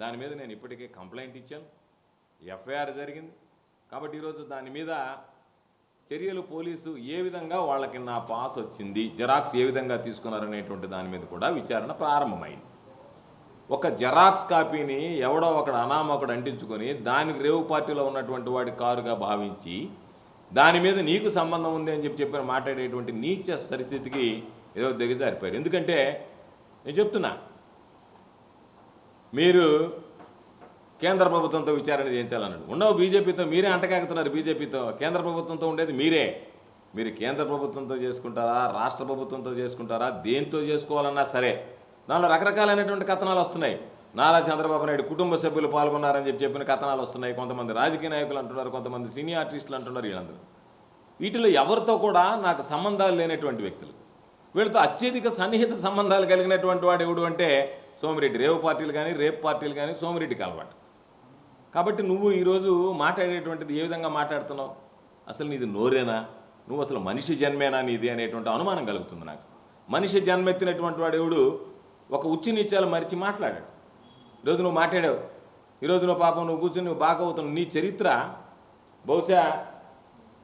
దాని మీద నేను ఇప్పటికే కంప్లైంట్ ఇచ్చాను. ఎఫ్ఐఆర్ జరిగింది. కాబట్టి ఈరోజు దాని మీద చర్యలు పోలీసు ఏ విధంగా వాళ్ళకి నా పాస్ వచ్చింది జెరాక్స్ ఏ విధంగా తీసుకున్నారనేటువంటి దాని మీద కూడా విచారణ ప్రారంభమైంది. ఒక జెరాక్స్ కాపీని ఎవడో ఒకడు అనామకుడు అంటించుకొని దానికి రేవు పార్టీలో ఉన్నటువంటి వాడి కారుగా భావించి దాని మీద నీకు సంబంధం ఉంది అని చెప్పి చెప్పిన మాట్లాడేటువంటి నీచ పరిస్థితికి ఏదో దిగజారిపోయారు. ఎందుకంటే నేను చెప్తున్నా మీరు కేంద్ర ప్రభుత్వంతో విచారణ చేయించాలన్నాడు. ఉండవు బీజేపీతో మీరే అంటకాగుతున్నారు బీజేపీతో. కేంద్ర ప్రభుత్వంతో ఉండేది మీరే. మీరు కేంద్ర ప్రభుత్వంతో చేసుకుంటారా రాష్ట్ర ప్రభుత్వంతో చేసుకుంటారా దేంతో చేసుకోవాలన్నా సరే. దానిలో రకరకాలైనటువంటి కథనాలు వస్తున్నాయి. నారా చంద్రబాబు నాయుడు కుటుంబ సభ్యులు పాల్గొన్నారని చెప్పి చెప్పిన కథనాలు వస్తున్నాయి. కొంతమంది రాజకీయ నాయకులు అంటున్నారు కొంతమంది సినీ ఆర్టిస్టులు అంటున్నారు వీళ్ళందరూ. వీటిలో ఎవరితో కూడా నాకు సంబంధాలు లేనటువంటి వ్యక్తులు. వీళ్ళతో అత్యధిక సన్నిహిత సంబంధాలు కలిగినటువంటి వాడు ఎవడు అంటే సోమిరెడ్డి. రేవు పార్టీలు కానీ రేపు పార్టీలు కానీ సోమిరెడ్డికి అలవాటు. కాబట్టి నువ్వు ఈరోజు మాట్లాడేటువంటిది ఏ విధంగా మాట్లాడుతున్నావు? అసలు నీది నోరేనా? నువ్వు అసలు మనిషి జన్మేనా నీది అనేటువంటి అనుమానం కలుగుతుంది నాకు. మనిషి జన్మెత్తినటువంటి వాడు ఎవడు? ఒక ఉచ్చి నీచాలు మరిచి మాట్లాడాడు. ఈరోజు నువ్వు మాట్లాడావు. ఈరోజు నువ్వు పాపం నువ్వు కూర్చొని నువ్వు బాగా అవుతున్నావు నీ చరిత్ర బహుశా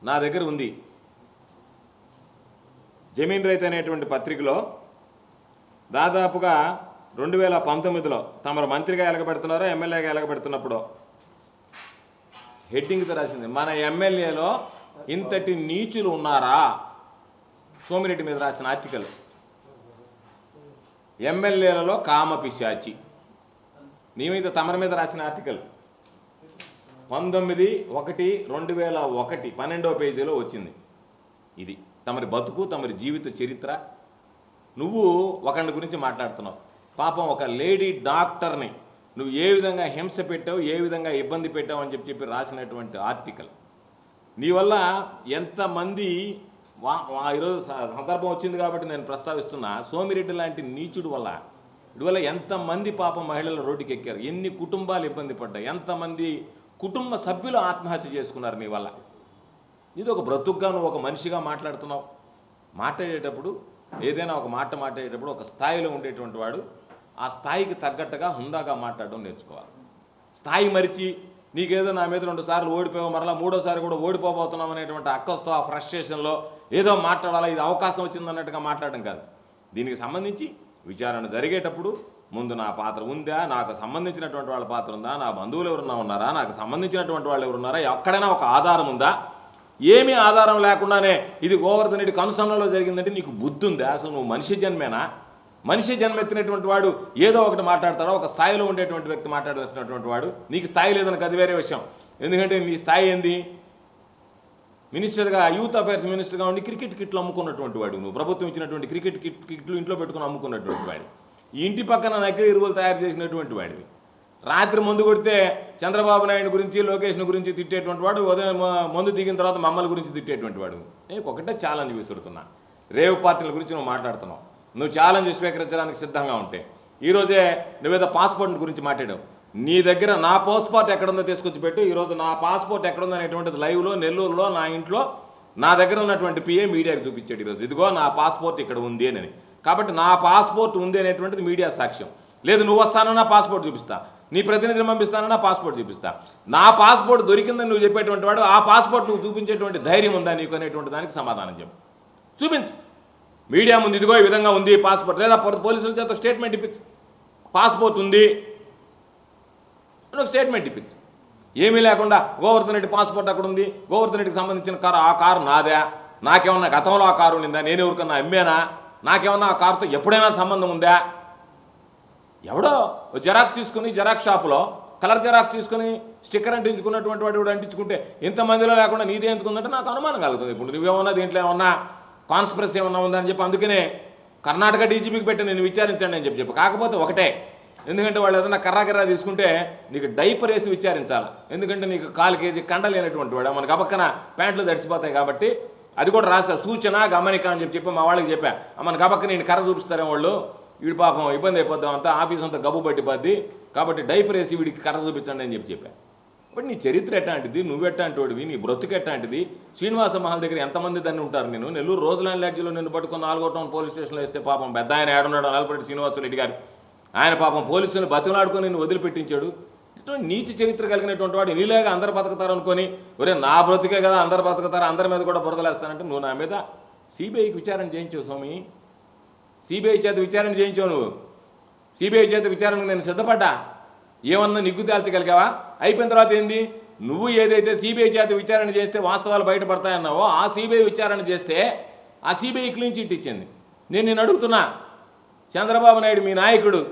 నా దగ్గర ఉంది. జమీన్ రైతు అనేటువంటి పత్రికలో దాదాపుగా రెండు వేల పంతొమ్మిదిలో తమరు మంత్రిగా ఎలగబెడుతున్నారో ఎమ్మెల్యేగా ఎలగబెడుతున్నప్పుడు హెడ్డింగ్తో రాసింది మన ఎమ్మెల్యేలో ఇంతటి నీచులు ఉన్నారా? సోమిరెడ్డి మీద రాసిన ఆర్టికల్. ఎమ్మెల్యేలలో కామ పిశాచి నీ మీద తమరి మీద రాసిన ఆర్టికల్. పంతొమ్మిది ఒకటి రెండు వేల ఒకటి పన్నెండో పేజీలో వచ్చింది. ఇది తమరి బతుకు తమరి జీవిత చరిత్ర. నువ్వు ఒకరి గురించి మాట్లాడుతున్నావు. పాపం ఒక లేడీ డాక్టర్ని నువ్వు ఏ విధంగా హింస పెట్టావు ఏ విధంగా ఇబ్బంది పెట్టావు అని చెప్పి చెప్పి రాసినటువంటి ఆర్టికల్. నీ వల్ల ఎంతమంది వా- ఈరోజు స- సందర్భం వచ్చింది కాబట్టి నేను ప్రస్తావిస్తున్నా. సోమిరెడ్డి లాంటి నీచుడు వల్ల ఇటువల్ల ఎంతమంది పాపం మహిళలు రోడ్డుకి ఎక్కారు ఎన్ని కుటుంబాలు ఇబ్బంది పడ్డాయి ఎంతమంది కుటుంబ సభ్యులు ఆత్మహత్య చేసుకున్నారు నీ వల్ల. ఇది ఒక బ్రతుకుగా నువ్వు ఒక మనిషిగా మాట్లాడుతున్నావు. మాట్లాడేటప్పుడు ఏదైనా ఒక మాట మాట్లాడేటప్పుడు ఒక స్థాయిలో ఉండేటువంటి వాడు ఆ స్థాయికి తగ్గట్టుగా హుందాగా మాట్లాడడం నేర్చుకోవాలి. స్థాయి మరిచి నీకేదో నా మీద రెండు సార్లు ఓడిపోయావు మరలా మూడోసారి కూడా ఓడిపోబోతున్నాం అనేటువంటి అక్కస్తో ఆ ఫ్రస్ట్రేషన్లో ఏదో మాట్లాడాలా ఇది అవకాశం వచ్చిందన్నట్టుగా మాట్లాడడం కాదు. దీనికి సంబంధించి విచారణ జరిగేటప్పుడు ముందు నా పాత్ర ఉందా నాకు సంబంధించినటువంటి వాళ్ళ పాత్ర ఉందా నా బంధువులు ఎవరున్నా ఉన్నారా నాకు సంబంధించినటువంటి వాళ్ళు ఎవరున్నారా ఎక్కడైనా ఒక ఆధారం ఉందా? ఏమీ ఆధారం లేకుండానే ఇది గోవర్ధన్ రెడ్డి కనుసన్నలో జరిగిందంటే నీకు బుద్ధి ఉందా అసలు నువ్వు మనిషి జన్మేనా? మనిషి జన్మెత్తినటువంటి వాడు ఏదో ఒకటి మాట్లాడతాడో ఒక స్థాయిలో ఉండేటువంటి వ్యక్తి మాట్లాడుతున్నటువంటి వాడు నీకు స్థాయి లేదని అది వేరే విషయం. ఎందుకంటే నీ స్థాయి ఏంది? మినిస్టర్గా యూత్ అఫైర్స్ మినిస్టర్గా ఉండి క్రికెట్ కిట్లు అమ్ముకున్నటువంటి వాడు నువ్వు. ప్రభుత్వం ఇచ్చినటువంటి క్రికెట్ కిట్ కిట్లు ఇంట్లో పెట్టుకుని అమ్ముకున్నటువంటి వాడు ఇంటి పక్కన నకిలీ ఎరువులు తయారు చేసినటువంటి వాడివి. రాత్రి మందు కొడితే చంద్రబాబు నాయుడు గురించి లోకేష్ను గురించి తిట్టేటువంటి వాడు ఉదయం మందు దిగిన తర్వాత మమ్మల్ని గురించి తిట్టేటువంటి వాడు. నేను ఒకటే ఛాలెంజ్ విసురుతున్నా. రేవు పార్టీల గురించి నువ్వు మాట్లాడుతున్నావు. నువ్వు ఛాలెంజ్ స్వీకరించడానికి సిద్ధంగా ఉంటే. ఈరోజే నువ్వేదో పాస్పోర్ట్ గురించి మాట్లాడావు. నీ దగ్గర నా పాస్పోర్ట్ ఎక్కడుందో తీసుకొచ్చి పెట్టు. ఈరోజు నా పాస్పోర్ట్ ఎక్కడుందో అనేటువంటిది లైవ్లో నెల్లూరులో నా ఇంట్లో నా దగ్గర ఉన్నటువంటి పిఏ మీడియాకి చూపించాడు ఈరోజు ఇదిగో నా పాస్పోర్ట్ ఇక్కడ ఉంది అని. కాబట్టి నా పాస్పోర్ట్ ఉంది అనేటువంటిది మీడియా సాక్ష్యం. లేదు నువ్వు వస్తానన్నా పాస్పోర్ట్ చూపిస్తా. నీ ప్రతినిధిని పంపిస్తానన్నా పాస్పోర్ట్ చూపిస్తా. నా పాస్పోర్ట్ దొరికిందని నువ్వు చెప్పేటువంటి వాడు ఆ పాస్పోర్ట్ నువ్వు చూపించేటువంటి ధైర్యం ఉందా నీకు అనేటువంటి దానికి సమాధానం చెప్పు. చూపించు. మీడియా ముందు ఇదిగో ఈ విధంగా ఉంది పాస్పోర్ట్. లేదా పోలీసుల చేత స్టేట్మెంట్ ఇప్పించు పాస్పోర్ట్ ఉంది. అని ఒక స్టేట్మెంట్ ఇప్పించు ఏమీ లేకుండా గోవర్ధన్ రెడ్డి పాస్పోర్ట్ అక్కడ ఉంది. గోవర్ధన్ రెడ్డికి సంబంధించిన కారు ఆ కారు నాదే. నాకేమన్నా గతంలో ఆ కారు ఉండిందా? నేను ఎవరికన్నా అమ్మేనా? నాకేమన్నా ఆ కారుతో ఎప్పుడైనా సంబంధం ఉందా? ఎవడో జెరాక్స్ తీసుకుని జెరాక్స్ షాపులో కలర్ జెరాక్స్ తీసుకుని స్టిక్కర్ అంటించుకున్నటువంటి వాడు కూడా అంటించుకుంటే ఇంతమందిలో లేకుండా నీదే ఎందుకుందంటే నాకు అనుమానం కలుగుతుంది. ఇప్పుడు నువ్వేమన్నా దీంట్లో ఏమన్నా కాన్స్పరసీ ఏమన్నా ఉందని చెప్పి అందుకనే కర్ణాటక డీజీపీకి పెట్టి నేను విచారించండి అని చెప్పి చెప్పి. కాకపోతే ఒకటే ఎందుకంటే వాళ్ళు ఏదైనా కర్రా కర్రా తీసుకుంటే నీకు డైపర్ వేసి విచారించాలి? ఎందుకంటే నీకు కాలు కేజీ కండ లేనటువంటి వాడు. మనకు అబక్కన ప్యాంట్లు తడిసిపోతాయి కాబట్టి అది కూడా రాసా. సూచన గమనిక అని చెప్పి చెప్పి మా వాళ్ళకి చెప్పా. మనకు గబక్క నేను కర్ర చూపిస్తారే వాళ్ళు? వీడి పాపం ఇబ్బంది అయిపోద్దాం అంతా ఆఫీస్ అంతా గబ్బు పట్టిపోద్ది. కాబట్టి డైపర్ వేసి వీడికి కర్ర చూపించండి అని చెప్పి చెప్పాను బట్ నీ చరిత్ర ఎట్లాంటిది? నువ్వు ఎట్లాంటివి నీ బ్రతుకు ఎట్లాంటిది? శ్రీనివాస మహల్ దగ్గర ఎంతమంది దాన్ని ఉంటారు నేను నెల్లూరు రోజులాండ్ లాడ్జీలో నిన్ను పట్టుకుని నాలుగో టౌన్ పోలీస్ స్టేషన్లో వేస్తే పాపం పెద్ద ఆయన ఏడున్నాడు నలపరెడ్డి శ్రీనివాసరెడ్డి గారు. ఆయన పాపం పోలీసులను బతిలాడుకొని నిన్ను వదిలిపెట్టించాడు. నీచి నీచ చరిత్ర కలిగినటువంటి వాడు నీలేగా అందరు బతుకుతారు అనుకొని ఒరే నా బ్రతుకే కదా అందరు బతుకుతారు అందరి మీద కూడా బురదలేస్తానంటే నువ్వు నా మీద సిబిఐకి విచారణ చేయించావు స్వామి. సిబిఐ చేత విచారణ చేయించావు నువ్వు. సిబిఐ చేత విచారణకు నేను సిద్ధపడ్డా. ఏమన్నా నిగ్గు తేల్చగలిగావా? అయిపోయిన తర్వాత ఏంది? నువ్వు ఏదైతే సిబిఐ చేత విచారణ చేస్తే వాస్తవాలు బయటపడతాయన్నావో ఆ సిబిఐ విచారణ చేస్తే ఆ సిబిఐ క్లీన్ చిట్ ఇచ్చింది. నేను నేను అడుగుతున్నా. చంద్రబాబు నాయుడు మీ నాయకుడు.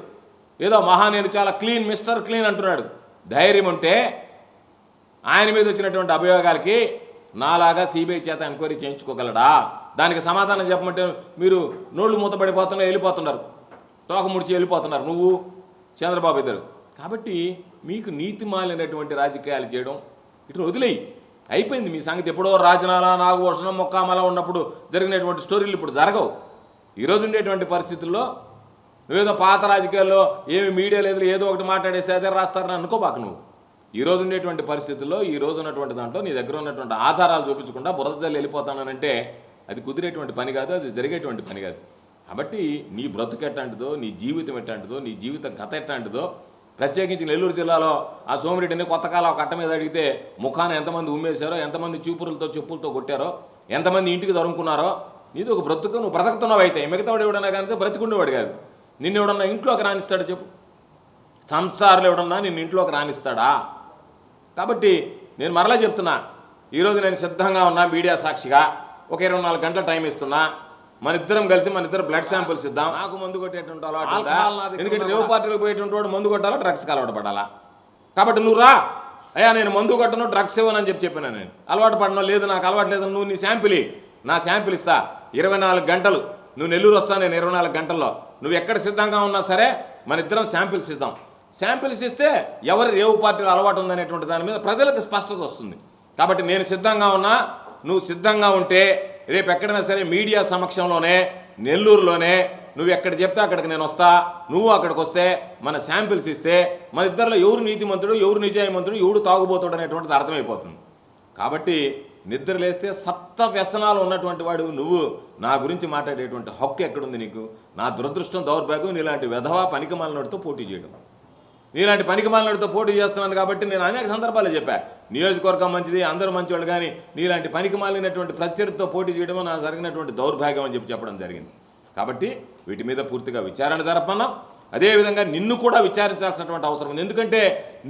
ఏదో మహా నేను చాలా క్లీన్ మిస్టర్ క్లీన్ అంటున్నాడు. ధైర్యం ఉంటే ఆయన మీద వచ్చినటువంటి అభియోగాలకి నాలాగా సిబిఐ చేత ఎంక్వైరీ చేయించుకోగలడా? దానికి సమాధానం చెప్పమంటే మీరు నోళ్ళు మూతపడిపోతున్నా వెళ్ళిపోతున్నారు. తోక ముడిచి వెళ్ళిపోతున్నారు. నువ్వు చంద్రబాబు ఇద్దరు. కాబట్టి మీకు నీతి మాలినటువంటి రాజకీయాలు చేయడం ఇటు వదిలేయి. అయిపోయింది మీ సంగతి. ఎప్పుడో రాజనాల నాగభూషణం మొక్కామల ఉన్నప్పుడు జరిగినటువంటి స్టోరీలు ఇప్పుడు జరగవు. ఈరోజు ఉండేటువంటి పరిస్థితుల్లో నువ్వేదో పాత రాజకీయాల్లో ఏమి మీడియా లేదు ఏదో ఒకటి మాట్లాడేస్తే అదే రాస్తారని అనుకోబాక నువ్వు. ఈ రోజు ఉండేటువంటి పరిస్థితుల్లో ఈ రోజు ఉన్నటువంటి దాంట్లో నీ దగ్గర ఉన్నటువంటి ఆధారాలు చూపించకుండా బురదజల్లి వెళ్ళిపోతానంటే అది కుదిరేటువంటి పని కాదు అది జరిగేటువంటి పని కాదు. కాబట్టి నీ బ్రతుకు ఎట్లాంటిదో నీ జీవితం ఎట్లాంటిదో నీ జీవిత గత ఎట్లాంటిదో ప్రత్యేకించి నెల్లూరు జిల్లాలో ఆ సోమిరెడ్డిని కొత్తకాలం ఒక కట్ట మీద అడిగితే ముఖాన ఎంతమంది ఉమ్మేశారో ఎంతమంది చూపురులతో చెప్పులతో కొట్టారో ఎంతమంది ఇంటికి తరుముకున్నారో నీది ఒక బ్రతుకు నువ్వు బ్రతుకుతున్నావు అయితే. మిగతావాడు ఎవడన్నా కానీ బ్రతికుండేవాడు కాదు. నిన్ను ఎవడన్నా ఇంట్లోకి రాణిస్తాడు చెప్పు? సంసారాలు ఎవడన్నా నిన్ను ఇంట్లోకి రాణిస్తాడా కాబట్టి నేను మరలా చెప్తున్నా ఈరోజు నేను సిద్ధంగా ఉన్నా మీడియా సాక్షిగా. ఒక ఇరవై నాలుగు గంటల టైం ఇస్తున్నా. మన ఇద్దరం కలిసి మన ఇద్దరు బ్లడ్ శాంపిల్స్ ఇద్దాం. నాకు మందు కొట్టేటువంటి అలవాటు? ఎందుకంటే రేవు పార్టీలకు పోయేటువంటి వాడు మందు కొట్టాలా డ్రగ్స్కి అలవాటు పడాలా కాబట్టి నువ్వు రా. అయ్యా నేను మందు కొట్టను డ్రగ్స్ ఇవ్వనని చెప్పి చెప్పాను నేను. అలవాటు పడను లేదు నాకు అలవాటు లేదు నువ్వు నీ శాంపిల్. నా శాంపిల్ ఇస్తా. ఇరవై నాలుగు గంటలు. నువ్వు నెల్లూరు వస్తా నేను ఇరవై నాలుగు గంటల్లో. నువ్వు ఎక్కడ సిద్ధంగా ఉన్నా సరే మన ఇద్దరం శాంపిల్స్ ఇద్దాం శాంపిల్స్ ఇస్తే ఎవరి రేవు పార్టీలో అలవాటు ఉందనేటువంటి దాని మీద ప్రజలకు స్పష్టత వస్తుంది. కాబట్టి నేను సిద్ధంగా ఉన్నా నువ్వు సిద్ధంగా ఉంటే రేపు ఎక్కడైనా సరే మీడియా సమక్షంలోనే నెల్లూరులోనే నువ్వు ఎక్కడ చెప్తే అక్కడికి నేను వస్తా నువ్వు అక్కడికి వస్తే మన శాంపిల్స్ ఇస్తే మన ఇద్దరిలో ఎవరు నీతిమంతుడు ఎవరు నిజాయమంతుడు ఎవడు తాగుబోతాడు అనేటువంటిది అర్థమైపోతుంది. కాబట్టి నిద్ర లేస్తే సప్త వ్యసనాలు ఉన్నటువంటి వాడు నువ్వు. నా గురించి మాట్లాడేటువంటి హక్కు ఎక్కడుంది నీకు? నా దురదృష్టం దౌర్భాగ్యం నీలాంటి వెధవా పనికిమాలినోడితో పోటీ చేయడం. నీలాంటి పనికిమాలినోడితో పోటీ చేస్తున్నాను కాబట్టి నేను అనేక సందర్భాలు చెప్పా. నియోజకవర్గం మంచిది అందరూ మంచివాళ్ళు కానీ నీలాంటి పనికి మాలినటువంటి ప్రత్యర్థితో పోటీ చేయడం నా జరిగినటువంటి దౌర్భాగ్యం అని చెప్పి చెప్పడం జరిగింది. కాబట్టి వీటి మీద పూర్తిగా విచారణ జరపన్నాం. అదేవిధంగా నిన్ను కూడా విచారించాల్సినటువంటి అవసరం ఉంది. ఎందుకంటే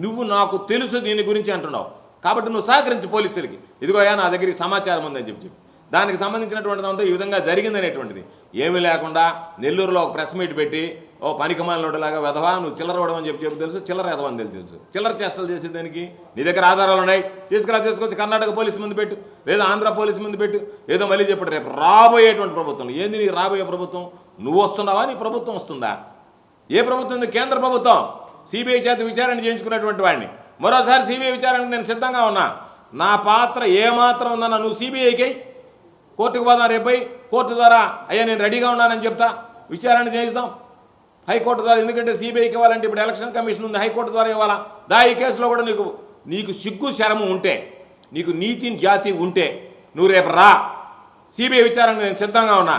నువ్వు నాకు తెలుసు దీని గురించి అంటున్నావు. కాబట్టి నువ్వు సహకరించి పోలీసులకి ఇదిగోయా నా దగ్గర సమాచారం ఉందని చెప్పి చెప్పి. దానికి సంబంధించినటువంటి దాంతో ఈ విధంగా జరిగిందనేటువంటిది. ఏమీ లేకుండా నెల్లూరులో ఒక ప్రెస్ మీట్ పెట్టి ఓ పనికిమాలినోడులాగా వెధవా నువ్వు చిల్లర ఇవ్వడం అని చెప్పి చెప్పి తెలుసు చిల్లర వెధవా తెలిసి తెలుసు. చిల్లర చేష్టలు చేసే దానికి? నీ దగ్గర ఆధారాలు ఉన్నాయి. తీసుకురా తీసుకొచ్చి కర్ణాటక పోలీసు ముందు పెట్టు లేదా ఆంధ్ర పోలీసు ముందు పెట్టు. ఏదో మళ్ళీ చెప్పాడు రేపు రాబోయేటువంటి ప్రభుత్వం ఏంది నీ రాబోయే ప్రభుత్వం? నువ్వు వస్తున్నావా నీ ప్రభుత్వం వస్తుందా? ఏ ప్రభుత్వం ఉంది? కేంద్ర ప్రభుత్వం. సిబిఐ చేత విచారణ చేయించుకున్నటువంటి వాడిని. మరోసారి సిబిఐ విచారణకు నేను సిద్ధంగా ఉన్నా. నా పాత్ర ఏమాత్రం ఉందన్న నువ్వు సిబిఐకి? కోర్టుకు పోదాం రేపై కోర్టు ద్వారా అయ్యా నేను రెడీగా ఉన్నానని చెప్తా. విచారణ చేయిస్తాం హైకోర్టు ద్వారా ఎందుకంటే సిబిఐకి ఇవ్వాలంటే ఇప్పుడు ఎలక్షన్ కమిషన్ ఉంది హైకోర్టు ద్వారా ఇవ్వాలా? దా ఈ కేసులో కూడా నీకు నీకు సిగ్గు శరము ఉంటే నీకు నీతి జాతి ఉంటే నువ్వు రేపు రా. సిబిఐ విచారణ నేను సిద్ధంగా ఉన్నా.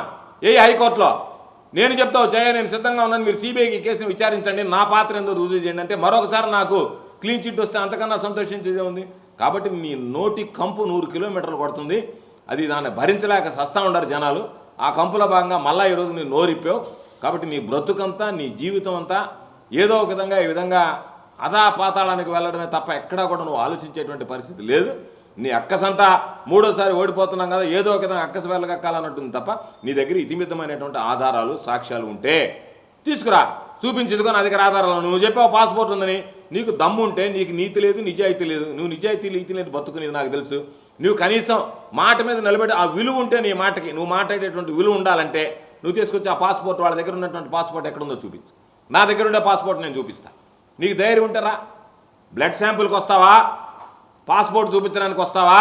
ఏ హైకోర్టులో నేను చెప్తావు జయ నేను సిద్ధంగా ఉన్నాను మీరు సిబిఐకి కేసుని విచారించండి నా పాత్ర ఏందో రుజువు చేయండి అంటే మరొకసారి నాకు క్లీన్ చిట్ వస్తే అంతకన్నా సంతోషించేదే ఉంది కాబట్టి నీ నోటి కంపు నూరు కిలోమీటర్లు కొడుతుంది. అది దాన్ని భరించలేక సస్తా ఉండరు జనాలు. ఆ కంపులో భాగంగా మళ్ళీ ఈరోజు నేను నోరిప్పావు. కాబట్టి నీ బ్రతుకంతా నీ జీవితం అంతా ఏదో ఒక విధంగా ఈ విధంగా అదా పాతాళానికి వెళ్ళడమే తప్ప ఎక్కడా కూడా నువ్వు ఆలోచించేటువంటి పరిస్థితి లేదు. నీ అక్కసంతా మూడోసారి ఓడిపోతున్నాం కదా ఏదో ఒక విధంగా అక్కస వెళ్ళగక్కాలన్నట్టుంది తప్ప నీ దగ్గర ఇతిమితమైనటువంటి ఆధారాలు సాక్ష్యాలు ఉంటే తీసుకురా. చూపించుదుకో నా దగ్గర ఆధారాలు. నువ్వు చెప్పావు పాస్పోర్ట్ ఉందని. నీకు దమ్ము ఉంటే నీకు నీతి లేదు నిజాయితీ లేదు. నువ్వు నిజాయితీ నీతి లేదు బతుకునేది నాకు తెలుసు. నువ్వు కనీసం మాట మీద నిలబడి ఆ విలువ ఉంటే నీ మాటకి నువ్వు మాట్లాడేటువంటి విలువ ఉండాలంటే నువ్వు తీసుకొచ్చి ఆ పాస్పోర్ట్ వాళ్ళ దగ్గర ఉన్నటువంటి పాస్పోర్ట్ ఎక్కడుందో చూపించు. నా దగ్గర ఉండే పాస్పోర్ట్ నేను చూపిస్తా. నీకు ధైర్యం ఉంటారా బ్లడ్ శాంపుల్కి వస్తావా? పాస్పోర్ట్ చూపించడానికి వస్తావా?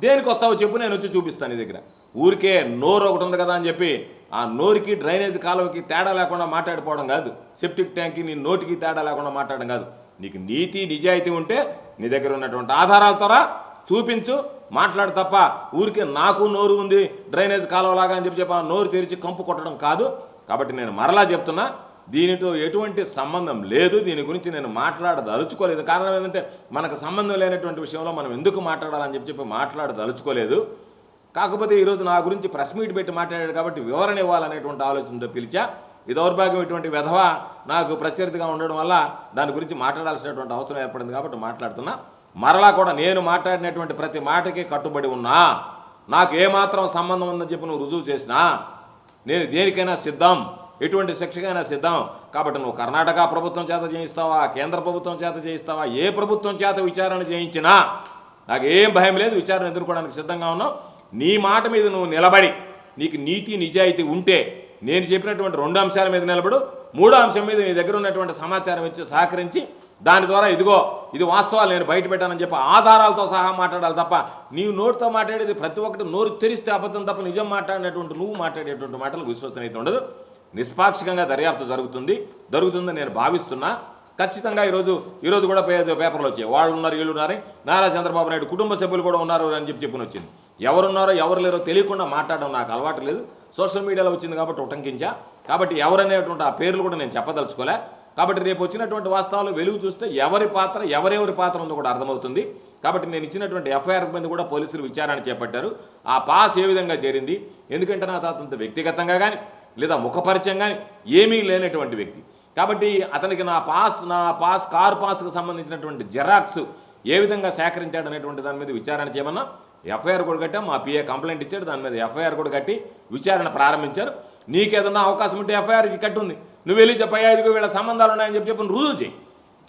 దేనికి వస్తావో చెప్పు నేను వచ్చి చూపిస్తాను నీ దగ్గర. ఊరికే నోరు ఒకటి ఉంది కదా అని చెప్పి ఆ నోరుకి డ్రైనేజ్ కాలువకి తేడా లేకుండా మాట్లాడిపోవడం కాదు. సెప్టిక్ ట్యాంక్కి నీ నోటికి తేడా లేకుండా మాట్లాడడం కాదు. నీకు నీతి నిజాయితీ ఉంటే నీ దగ్గర ఉన్నటువంటి ఆధారాలతోరా చూపించు మాట్లాడు తప్ప ఊరికే నాకు నోరు ఉంది డ్రైనేజ్ కాలువలాగా అని చెప్పి చెప్పా నోరు తెరిచి కంపు కొట్టడం కాదు. కాబట్టి నేను మరలా చెప్తున్నా దీనితో ఎటువంటి సంబంధం లేదు దీని గురించి నేను మాట్లాడదలుచుకోలేదు కారణం ఏంటంటే మనకు సంబంధం లేనటువంటి విషయంలో మనం ఎందుకు మాట్లాడాలని చెప్పి చెప్పి మాట్లాడదలుచుకోలేదు కాకపోతే ఈరోజు నా గురించి ప్రెస్ మీట్ పెట్టి మాట్లాడాడు కాబట్టి వివరణ ఇవ్వాలనేటువంటి ఆలోచనతో పిలిచా. ఈ దౌర్భాగ్యం ఇటువంటి విధవ నాకు ప్రత్యర్థిగా ఉండడం వల్ల దాని గురించి మాట్లాడాల్సినటువంటి అవసరం ఏర్పడింది కాబట్టి మాట్లాడుతున్నా. మరలా కూడా నేను మాట్లాడినటువంటి ప్రతి మాటకి కట్టుబడి ఉన్నా నాకు ఏమాత్రం సంబంధం ఉందని చెప్పి నువ్వు రుజువు చేసినా నేను దేనికైనా సిద్ధం ఎటువంటి శిక్షకైనా సిద్ధం. కాబట్టి నువ్వు కర్ణాటక ప్రభుత్వం చేత చేయిస్తావా కేంద్ర ప్రభుత్వం చేత చేయిస్తావా ఏ ప్రభుత్వం చేత విచారణ చేయించినా నాకు ఏం భయం లేదు విచారణ ఎదుర్కోవడానికి సిద్ధంగా ఉన్నావు. నీ మాట మీద నువ్వు నిలబడి నీకు నీతి నిజాయితీ ఉంటే నేను చెప్పినటువంటి రెండు అంశాల మీద నిలబడు మూడో అంశం మీద నీ దగ్గర ఉన్నటువంటి సమాచారం ఇచ్చి సహకరించి దాని ద్వారా ఇదిగో ఇది వాస్తవాలు నేను బయట పెట్టానని చెప్పి ఆధారాలతో సహా మాట్లాడాలి తప్ప నీవు నోటితో మాట్లాడేది ప్రతి ఒక్కటి నోరు తెరిస్తే అబద్ధం తప్ప నిజం మాట్లాడినటువంటి నువ్వు మాట్లాడేటువంటి మాటలకు విశ్వసనీయత ఉండదు. నిష్పాక్షికంగా దర్యాప్తు జరుగుతుంది. జరుగుతుందని నేను భావిస్తున్నా. ఖచ్చితంగా ఈరోజు ఈరోజు కూడా పేపర్లు వచ్చాయి. వాళ్ళు ఉన్నారు వీళ్ళు ఉన్నారు. నారా చంద్రబాబు నాయుడు కుటుంబ సభ్యులు కూడా ఉన్నారు అని చెప్పి చెప్పుని వచ్చింది. ఎవరున్నారో ఎవరు లేరో తెలియకుండా మాట్లాడడం నాకు అలవాటు లేదు. సోషల్ మీడియాలో వచ్చింది కాబట్టి ఉటంకించా. కాబట్టి ఎవరనేటువంటి ఆ పేర్లు కూడా నేను చెప్పదలుచుకోలే. కాబట్టి రేపు వచ్చినటువంటి వాస్తవాలు వెలుగు చూస్తే ఎవరి పాత్ర ఎవరెవరి పాత్ర ఉందో కూడా అర్థమవుతుంది. కాబట్టి నేను ఇచ్చినటువంటి ఎఫ్ఐఆర్ మీద కూడా పోలీసులు విచారణ చేపట్టారు. ఆ పాస్ ఏ విధంగా చేరింది? ఎందుకంటే నా తాతంత వ్యక్తిగతంగా కానీ లేదా ముఖపరిచయం కానీ ఏమీ లేనటువంటి వ్యక్తి. కాబట్టి అతనికి నా పాస్ నా పాస్ కార్ పాస్కు సంబంధించినటువంటి జెరాక్స్ ఏ విధంగా సేకరించాడు అనేటువంటి దాని మీద విచారణ చేయమన్నా ఎఫ్ఐఆర్ కూడా కట్టాం. మా పిఏ కంప్లైంట్ ఇచ్చాడు. దాని మీద ఎఫ్ఐఆర్ కూడా కట్టి విచారణ ప్రారంభించారు. నీకేదన్నా అవకాశం ఉంటే ఎఫ్ఐఆర్ కట్టుంది. నువ్వు వెళ్ళి చెప్పయ్యా ఇదిగో వీళ్ళ సంబంధాలు ఉన్నాయని చెప్పి చెప్పి రుజువు చేయి.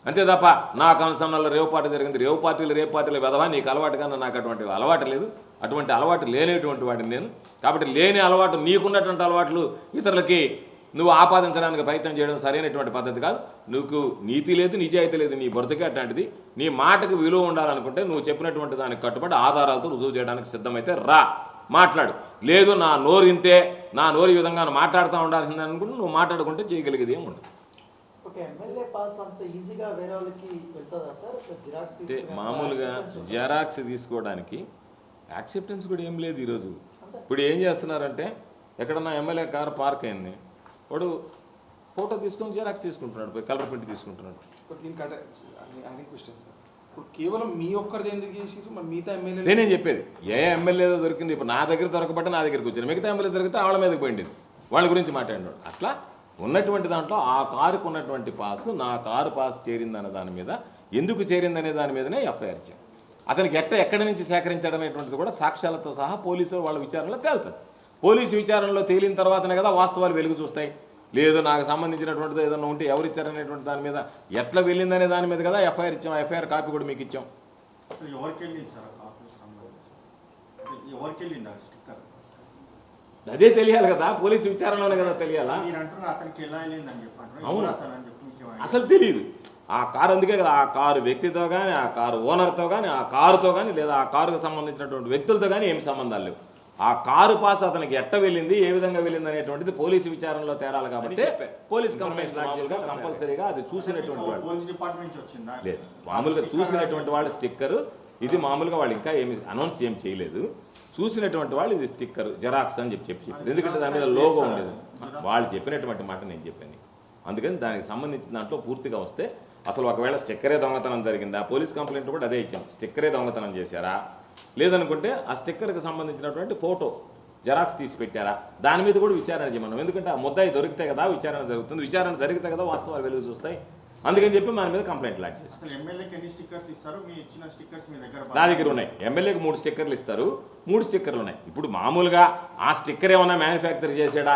అంతే తప్ప నా కంసంలో రేవు పార్టీ జరిగింది రేవు పార్టీలు రేవు పార్టీలు వెదవా? నీకు అలవాటు కన్నా నాకు అటువంటి అలవాటు లేదు. అటువంటి అలవాటు లేనేటువంటి వాడిని నేను. కాబట్టి లేని అలవాటు నీకున్నటువంటి అలవాట్లు ఇతరులకి నువ్వు ఆపాదించడానికి ప్రయత్నం చేయడం సరైనటువంటి పద్ధతి కాదు. నువ్వు నీతి లేదు నిజాయితీ లేదు నీ బ్రతికే అట్లాంటిది. నీ మాటకు విలువ ఉండాలనుకుంటే నువ్వు చెప్పినటువంటి దానికి కట్టుబడి ఆధారాలతో రుజువు చేయడానికి సిద్ధమైతే రా. మాట్లాడు. లేదు నా నోరు ఇంతే నా నోరు ఈ విధంగా మాట్లాడుతూ ఉండాల్సిందే అనుకుంటే నువ్వు మాట్లాడుకుంటే చేయగలిగేది ఏమి ఉండదు. ఓకే ఎమ్మెల్యే పాస్ అంత ఈజీగా వేరే వాళ్ళకి వెళ్తుందా సార్? జిరాక్స్ అంటే మామూలుగా జెరాక్స్ తీసుకోవడానికి యాక్సెప్టెన్స్ కూడా ఏం లేదు ఈరోజు. ఇప్పుడు ఏం చేస్తున్నారంటే ఎక్కడన్నా ఎమ్మెల్యే కార్ పార్క్ అయింది వాడు ఫోటో తీసుకొని జెరాక్స్ తీసుకుంటున్నాడు పోయి కలర్ ప్రింట్ తీసుకుంటున్నాడు. ఇప్పుడు కేవలం మీ ఒక్కరిది ఎందుకు చేసిర్రు మరి మిగతా ఎమ్మెల్యే నేనేం చెప్పేది. ఏ ఎమ్మెల్యే దొరికింది ఇప్పుడు నా దగ్గర దొరకబట్టి నా దగ్గరికి వచ్చింది. మిగతా ఎమ్మెల్యే దొరికితే వాళ్ళ మీదకి పోయింది వాళ్ళ గురించి మాట్లాడినాడు. అట్లా ఉన్నటువంటి దాంట్లో ఆ కారుకు ఉన్నటువంటి పాస్ నా కారు పాస్ చేరిందనే దాని మీద ఎందుకు చేరిందనే దాని మీదనే ఎఫ్ఐఆర్ చేయాలి అతనికి ఎట్ట ఎక్కడి నుంచి సేకరించడం అనేటువంటిది కూడా సాక్ష్యాలతో సహా పోలీసులు వాళ్ళ విచారణలో తేలుతుంది పోలీసు విచారణలో తేలిన తర్వాతనే కదా వాస్తవాలు వెలుగు చూస్తాయి. లేదు నాకు సంబంధించినటువంటిది ఏదైనా ఉంటే ఎవరు ఇచ్చారనేటువంటి దాని మీద ఎట్లా వెళ్ళిందనే దాని మీద కదా ఎఫ్ఐఆర్ ఇచ్చాం ఎఫ్ఐఆర్ కాపీ కూడా మీకు ఇచ్చాం. అదే తెలియాలి కదా పోలీసు విచారణలోనే కదా తెలియాలా? అవును. అసలు తెలియదు ఆ కారు అందుకే కదా ఆ కారు వ్యక్తితో కానీ ఆ కారు ఓనర్తో కానీ ఆ కారుతో కానీ లేదా ఆ కారుకు సంబంధించినటువంటి వ్యక్తులతో కానీ ఏమి సంబంధాలు లేవు. ఆ కారు పాస్ అతనికి ఎట్ట వెళ్ళింది ఏ విధంగా వెళ్ళింది అనేటువంటిది పోలీసు విచారణలో తేరాలి కాబట్టి పోలీస్ కంప్లైంట్ కంపల్సరీగా అది చూసినటువంటి వాళ్ళు లేదు మామూలుగా చూసినటువంటి వాళ్ళు స్టిక్కర్. ఇది మామూలుగా వాళ్ళు ఇంకా ఏమి అనౌన్స్ ఏం చేయలేదు. చూసినటువంటి వాళ్ళు ఇది స్టిక్కర్ జెరాక్స్ అని చెప్పి చెప్పి చెప్పారు. ఎందుకంటే దాని మీద లోగో ఉండేది. వాళ్ళు చెప్పినటువంటి మాట నేను చెప్పాను. అందుకని దానికి సంబంధించిన దాంట్లో పూర్తిగా వస్తే అసలు ఒకవేళ స్టిక్కరే దొంగతనం జరిగిందా? పోలీస్ కంప్లైంట్ కూడా అదే ఇచ్చాం. స్టిక్కరే దొంగతనం చేశారా? లేదనుకుంటే ఆ స్టిక్కర్కి సంబంధించినటువంటి ఫోటో జెరాక్స్ తీసి పెట్టారా? దాని మీద కూడా విచారణ చేయమన్నాం. ఎందుకంటే ఆ ముద్దాయి దొరికితే కదా విచారణ జరుగుతుంది. విచారణ జరిగితే కదా వాస్తవాలు వెలుగు చూస్తాయి. అందుకని చెప్పి మన మీద కంప్లైంట్ లాక్ చేస్తాం అసలు ఎమ్మెల్యేకి ఎన్ని స్టిక్కర్స్ ఇస్తారు? మీ ఇచ్చిన స్టిక్కర్స్ మీ దగ్గర నా దగ్గర ఉన్నాయి. ఎమ్మెల్యేకి మూడు స్టిక్కర్లు ఇస్తారు. మూడు స్టిక్కర్లు ఉన్నాయి. ఇప్పుడు మామూలుగా ఆ స్టిక్కర్ ఏమన్నా మ్యానుఫ్యాక్చర్ చేసాడా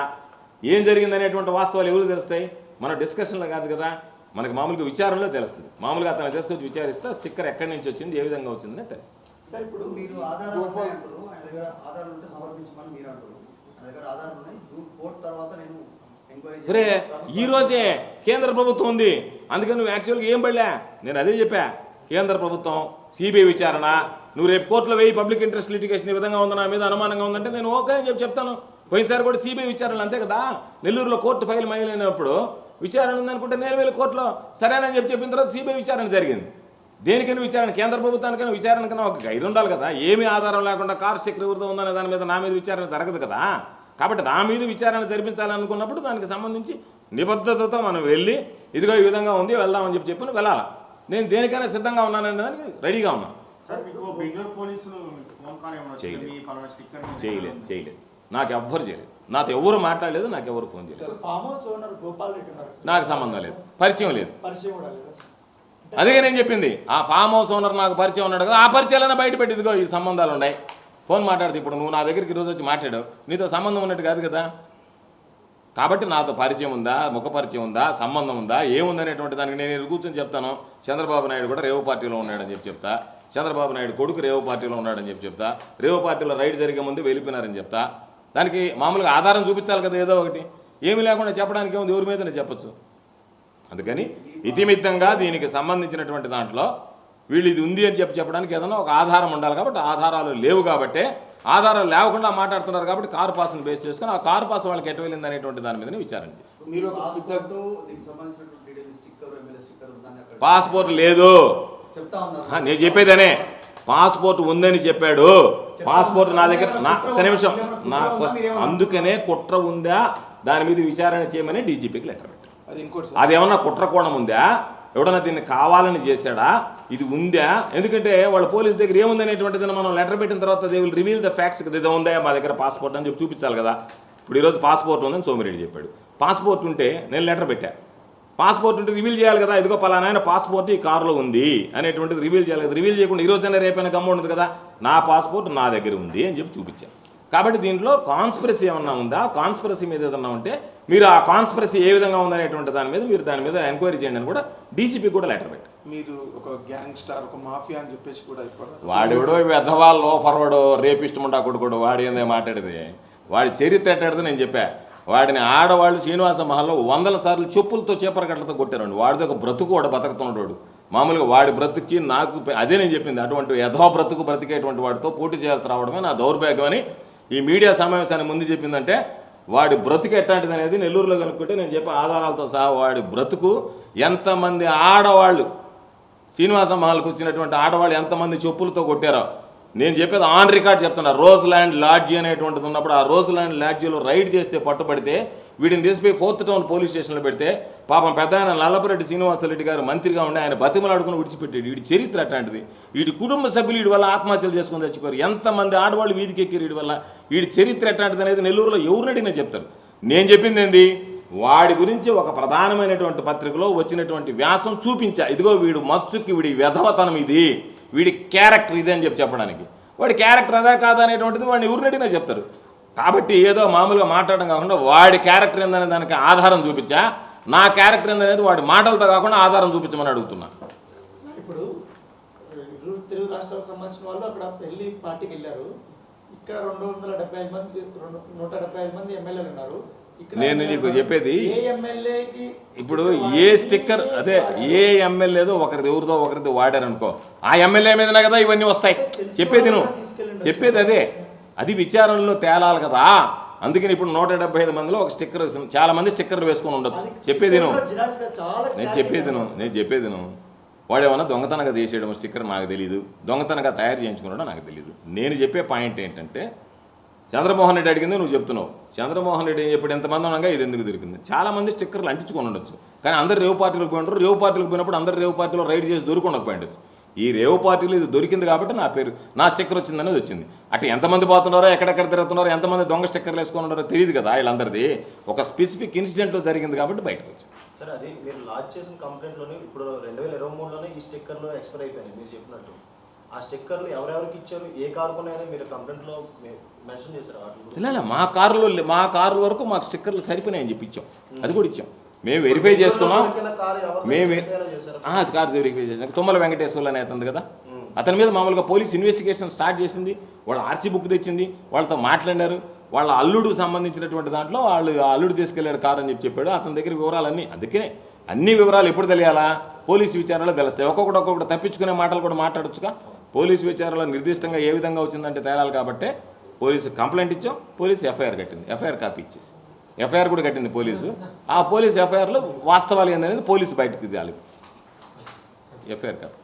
ఏం జరిగిందనేటువంటి వాస్తవాలు ఎవరు తెలుస్తాయి? మన డిస్కషన్లో కాదు కదా. మనకి మామూలుగా విచారణలో తెలుస్తుంది. మామూలుగా అతను తీసుకొచ్చి విచారిస్తే స్టిక్కర్ ఎక్కడి నుంచి వచ్చింది ఏ విధంగా వచ్చిందని తెలుస్తుంది. సార్ ఇప్పుడు మీరు ఆధారాలు ఉన్నాయి అంటారు ఆయన దగ్గర ఆధారాలు ఉంటే సమర్పించమని మీరు అంటారు ఆయన దగ్గర ఆధారాలు ఉన్నాయి. జూన్ ఫోర్త్ తర్వాత నేను ఎంక్వైరీ ఒరే ఈ రోజే కేంద్ర ప్రభుత్వం ఉంది. అందుకని నువ్వు యాక్చువల్గా ఏం పడలే? నేను అదే చెప్పా. కేంద్ర ప్రభుత్వం సిబిఐ విచారణ నువ్వు రేపు కోర్టులో వేయి పబ్లిక్ ఇంట్రెస్ట్ లిటిగేషన్ ఈ విధంగా ఉంది నా మీద అనుమానంగా ఉందంటే నేను ఓకే అని చెప్పి చెప్తాను. పోయినసారి కూడా సిబిఐ విచారణ అంతే కదా. నెల్లూరులో కోర్టు ఫైల్ మైలైనప్పుడు విచారణ ఉందనుకుంటే నేను వెళ్ళి కోర్టులో సరేనని చెప్పి చెప్పిన తర్వాత సిబిఐ విచారణ జరిగింది. దేనికైనా విచారణ కేంద్ర ప్రభుత్వానికైనా విచారణకైనా ఒక గైడ్ ఉండాలి కదా? ఏమి ఆధారం లేకుండా కార్ ఎవరితో ఉందనే దాని మీద నా మీద విచారణ జరగదు కదా? కాబట్టి నా మీద విచారణ జరిపించాలనుకున్నప్పుడు దానికి సంబంధించి నిబద్ధతతో మనం వెళ్ళి ఇదిగో ఈ విధంగా ఉంది వెళ్దామని చెప్పి చెప్పి వెళ్ళాలి? నేను దేనికైనా సిద్ధంగా ఉన్నాననే దానికి రెడీగా ఉన్నాను చేయలేదు. చేయలేదు. నాకు ఎవ్వరు చేయలేదు. నాతో ఎవరు మాట్లాడలేదు నాకు ఎవరు ఫోన్ చేయలేదు. నాకు సంబంధం లేదు పరిచయం లేదు? అదే నేను చెప్పింది ఆ ఫామ్ హౌస్ ఓనర్ నాకు పరిచయం ఉన్నాడు కదా ఆ పరిచయాలైనా బయట పెట్టిదిగో ఈ సంబంధాలు ఉన్నాయి. ఫోన్ మాట్లాడితే ఇప్పుడు నువ్వు నా దగ్గరికి ఈరోజు వచ్చి మాట్లాడావు నీతో సంబంధం ఉన్నట్టు కాదు కదా. కాబట్టి నాతో పరిచయం ఉందా ముఖ పరిచయం ఉందా సంబంధం ఉందా ఏముందనేటువంటి దానికి నేను కూర్చొని చెప్తాను. చంద్రబాబు నాయుడు కూడా రేవు పార్టీలో ఉన్నాడని చెప్పి చెప్తా. చంద్రబాబు నాయుడు కొడుకు రేవు పార్టీలో ఉన్నాడని చెప్పి చెప్తా. రేవు పార్టీలో రైడ్ జరిగే ముందు వెళ్ళిపోయినారని చెప్తా. దానికి మామూలుగా ఆధారం చూపించాలి కదా ఏదో ఒకటి. ఏమీ లేకుండా చెప్పడానికి ఏముంది? ఎవరి మీదనే చెప్పొచ్చు. అందుకని ఇతిమిత్తంగా దీనికి సంబంధించినటువంటి దాంట్లో వీళ్ళు ఇది ఉంది అని చెప్పి చెప్పడానికి ఏదైనా ఒక ఆధారం ఉండాలి కాబట్టి ఆధారాలు లేవు కాబట్టి ఆధారాలు లేకుండా మాట్లాడుతున్నారు కాబట్టి కారు పాస్ని బేస్ చేసుకొని ఆ కారు పాస్ వాళ్ళకి ఎటు వెళ్ళింది అనేటువంటి దాని మీద విచారణ చేసి పాస్పోర్ట్ లేదు. నేను చెప్పేదనే. పాస్పోర్ట్ ఉందని చెప్పాడు. పాస్పోర్ట్ నా దగ్గర నా ఒక్క నిమిషం. నా అందుకనే కుట్ర ఉందా? దాని మీద విచారణ చేయమని డీజీపీకి లెటర్ పెట్టారు అది ఇంకోటి సార్. అది ఏమన్నా కుట్ర కోణం ఉందా? ఎవడన్నా దీన్ని కావాలని చేశాడా? ఇది ఉందా? ఎందుకంటే వాళ్ళ పోలీస్ దగ్గర ఏముందనేటువంటిది మనం లెటర్ పెట్టిన తర్వాత they will reveal the facts ఇది ఉందా? మా దగ్గర పాస్పోర్ట్ అని చెప్పి చూపించాలి కదా. ఇప్పుడు ఈరోజు పాస్పోర్ట్ ఉందని సోమిరెడ్డి చెప్పాడు. పాస్పోర్ట్ ఉంటే నేను లెటర్ పెట్టా. పాస్పోర్ట్ ఉంటే రివీల్ చేయాలి కదా ఇదిగో పలానా పాస్పోర్ట్ ఈ కారులో ఉంది అనేటువంటిది రివీల్ చేయాలి కదా. రివీల్ చేయకుండా ఈ రోజైనా రేపైనా గమ్మ ఉండదు కదా. నా పాస్పోర్ట్ నా దగ్గర ఉంది అని చెప్పి చూపించాను కాబట్టి దీంట్లో కాన్స్పిరసీ ఏమన్నా ఉందా? కాన్స్పిరసీ మీద ఏదన్నా ఉంటే మీరు ఆ కాన్స్పిరసీ ఏ విధంగా ఉందనేటువంటి దాని మీద మీరు దాని మీద ఎంక్వైరీ చేయండి అని కూడా డీజీపీ కూడా లెటర్ పెట్టారు. మీరు ఒక గ్యాంగ్ స్టార్ ఒక మాఫియా అని చెప్పేసి కూడా వాడెవడో వెధవాళ్ళో ఫర్వాడో రేపిస్ట్ ముండా కొడుకోడు వాడు ఏందో మాట్లాడేది? వాడి చరిత్ర ఎట్టాడితే నేను చెప్పా. వాడిని ఆడవాళ్ళు శ్రీనివాస మహల్లో వందల సార్లు చెప్పులతో చేపరగట్లతో కొట్టారండి. వాడిది ఒక బ్రతుకు వాడు బతుకుతున్నాడు మామూలుగా వాడి బ్రతుక్కి నాకు అదే నేను చెప్పింది. అటువంటి యథో బ్రతుకు బ్రతికేటువంటి వాడితో పోటీ చేయాల్సి రావడమే నా దౌర్భాగ్యం అని ఈ మీడియా సమావేశాన్ని ముందు చెప్పిందంటే వాడి బ్రతుకు ఎట్లాంటిది అనేది నెల్లూరులో కనుక్కుంటే నేను చెప్పే ఆధారాలతో సహా వాడి బ్రతుకు ఎంతమంది ఆడవాళ్ళు శ్రీనివాస మహల్కి వచ్చినటువంటి ఆడవాళ్ళు ఎంతమంది చెప్పులతో కొట్టారో నేను చెప్పేది ఆన్ రికార్డ్ చెప్తున్నా. రోజ్ ల్యాండ్ లాడ్జీ అనేటువంటిది ఉన్నప్పుడు ఆ రోజ్ ల్యాండ్ లాడ్జీలో రైడ్ చేస్తే పట్టుబడితే వీడిని తీసిపోయి ఫోర్త్ టౌన్ పోలీస్ స్టేషన్లో పెడితే పాపం పెద్ద ఆయన నల్లపరెడ్డి శ్రీనివాసరెడ్డి గారు మంత్రిగా ఉండి ఆయన బతిమలాడుకుని విడిచిపెట్టాడు. వీడి చరిత్ర అట్లాంటిది. వీడి కుటుంబ సభ్యులు వీడి వల్ల ఆత్మహత్యలు చేసుకుని చచ్చిపోయారు. ఎంతమంది ఆడవాళ్ళు వీధికి ఎక్కారు వీడి వల్ల? వీడి చరిత్ర ఎట్లాంటిది అనేది నెల్లూరులో ఎవరినడిగినా చెప్తారు. నేను చెప్పింది ఏంది? వాడి గురించి ఒక ప్రధానమైనటువంటి పత్రికలో వచ్చినటువంటి వ్యాసం చూపించా. ఇదిగో వీడు మత్సుకి వీడి వ్యధవతనం ఇది. వీడి క్యారెక్టర్ ఇదే అని చెప్పి చెప్పడానికి. వాడి క్యారెక్టర్ అదే కాదా అనేటువంటిది వాడిని ఎవరిని చెప్తారు. కాబట్టి ఏదో మామూలుగా మాట్లాడడం కాకుండా వాడి క్యారెక్టర్ ఏందనే దానికి ఆధారం చూపించా. నా క్యారెక్టర్ ఏందనేది వాడి మాటలతో కాకుండా ఆధారం చూపించమని అడుగుతున్నా. ఇప్పుడు తెలుగు రాష్ట్రాలకు సంబంధించిన వాళ్ళు అక్కడ వెళ్ళి పార్టీకి వెళ్ళారు. ఇక్కడ రెండు వందల డెబ్బై ఐదు మంది రెండు నూట డెబ్బై ఐదు మంది ఎమ్మెల్యేలు ఉన్నారు. నేను నీకు చెప్పేది ఇప్పుడు ఏ స్టిక్కర్ అదే ఏ ఎమ్మెల్యేదో ఒకరిది ఎవరిదో ఒకరిది వాడారనుకో ఆ ఎమ్మెల్యే మీదనే కదా ఇవన్నీ వస్తాయి. చెప్పేది నువ్వు చెప్పేది అదే. అది విచారణలో తేలాలి కదా. అందుకని ఇప్పుడు నూట డెబ్బై ఐదు మందిలో ఒక స్టిక్కర్ చాలా మంది స్టిక్కర్లు వేసుకొని ఉండొచ్చు. చెప్పేది నువ్వు. నేను చెప్పేది నువ్వు నేను చెప్పేది నువ్వు. వాడేమన్నా దొంగతనంగా తీసేయడం స్టిక్కర్ నాకు తెలియదు దొంగతనంగా తయారు చేయించుకున్నాడో నాకు తెలియదు నేను చెప్పే పాయింట్ ఏంటంటే చంద్రమోహన్ రెడ్డి అడిగింది నువ్వు చెప్తున్నావు. చంద్రమోహన్ రెడ్డి ఇప్పుడు ఎంతమంది ఉండగా ఇది ఎందుకు దొరికింది చాలామంది స్టిక్కర్లు అంటించుకొని ఉండొచ్చు. కానీ అందరు రేవు పార్టీలకు పోయి ఉంటారు. రేవు పార్టీలకు పోయినప్పుడు అందరు రేవు పార్టీలో రైడ్ చేసి దొరికి ఈ రేవు పార్టీలో ఇది దొరికింది కాబట్టి నా పేరు నా స్టిక్కర్ వచ్చిందనేది వచ్చింది. అటు ఎంతమంది పోతున్నారో ఎక్కడెక్కడ తిరుగుతున్నారో ఎంతమంది దొంగ స్టిక్కర్లు వేసుకొని ఉన్నారో తెలియదు కదా వీళ్ళందరిది. ఒక స్పెసిఫిక్ ఇన్సిడెంట్లో జరిగింది కాబట్టి బయటకు వచ్చింది సార్ అది మీరు లాంచ్ చేసిన కంప్లైంట్లోనే ఇప్పుడు రెండు వేల ఇరవై మూడులోనే ఈ స్టిక్కర్లు ఎక్స్పైర్ అయిపోయినాయి మీరు చెప్పినట్టు. ఆ స్టిక్కర్లు ఎవరెవరికి ఇచ్చారు? ఏ కారు కొన్నాయని మీరు కంప్లైంట్లో మెన్షన్ చేశారు? మా కారులో మా కారు వరకు మాకు స్టిక్కర్లు సరిపోయినాయని చెప్పి ఇచ్చాం. అది కూడా ఇచ్చాం. మేము వెరిఫై చేసుకున్నాం. మేము కారు వెరిఫై చేసాం తుమ్మల వెంకటేశ్వర్లు అనే అతను కదా. అతని మీద మామూలుగా పోలీస్ ఇన్వెస్టిగేషన్ స్టార్ట్ చేసింది. వాళ్ళ ఆర్సీ బుక్ తెచ్చింది. వాళ్ళతో మాట్లాడినారు. వాళ్ళ అల్లుడు సంబంధించినటువంటి దాంట్లో వాళ్ళు ఆ అల్లుడు తీసుకెళ్ళాడు కారు అని చెప్పి చెప్పాడు. అతని దగ్గర వివరాలన్నీ అందుకే అన్ని వివరాలు ఎప్పుడు తెలియాలా? పోలీసు విచారణలో తెలుస్తాయి. ఒక్కొక్కటి ఒక్కొక్కటి తప్పించుకునే మాటలు కూడా మాట్లాడొచ్చుగా. పోలీసు విచారణలో నిర్దిష్టంగా ఏ విధంగా వచ్చిందంటే తేలాలి కాబట్టే పోలీసు కంప్లైంట్ ఇచ్చాం పోలీసు ఎఫ్ఐఆర్ కట్టింది ఎఫ్ఐఆర్ కాపీ ఇచ్చేసి. ఎఫ్ఐఆర్ కూడా కట్టింది పోలీసు. ఆ పోలీసు ఎఫ్ఐఆర్లో వాస్తవాలు ఏందనేది పోలీసు బయటకు తీయాలి ఎఫ్ఐఆర్ కాపీ.